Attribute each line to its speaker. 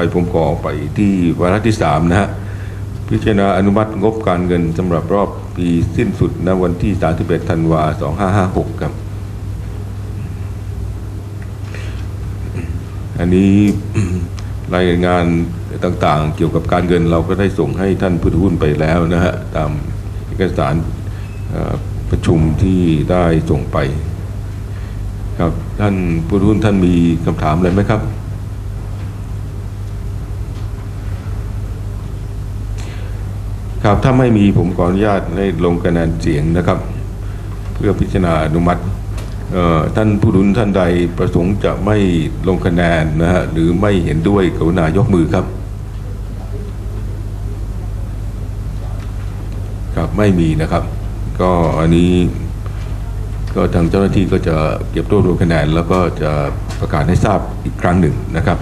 Speaker 1: ไปผมขอไปที่วาระที่สามนะฮะ พิจารณาอนุมัติงบการเงินสำหรับรอบปีสิ้นสุดณวันที่ 31 ธันวา 2556 ครับ อันนี้รายงานต่างๆ เกี่ยวกับการเงินเราก็ได้ส่งให้ท่านผู้ถือหุ้นไปแล้วนะฮะ ตามเอกสารประชุมที่ได้ส่งไป ครับท่านผู้ถือหุ้นท่านมีคำถามอะไรไหมครับ ครับถ้าไม่มีผมขออนุญาตให้ลงคะแนนเสียงนะครับ เพื่อพิจารณาอนุมัติท่านผู้รุนท่านใดประสงค์จะไม่ลงคะแนนนะฮะหรือไม่เห็นด้วยกรุณายกมือครับ ครับไม่มีนะครับ ก็อันนี้ก็ทางเจ้าหน้าที่ก็จะเก็บรวบรวมคะแนนแล้วก็จะประกาศให้ทราบอีกครั้งหนึ่งนะครับ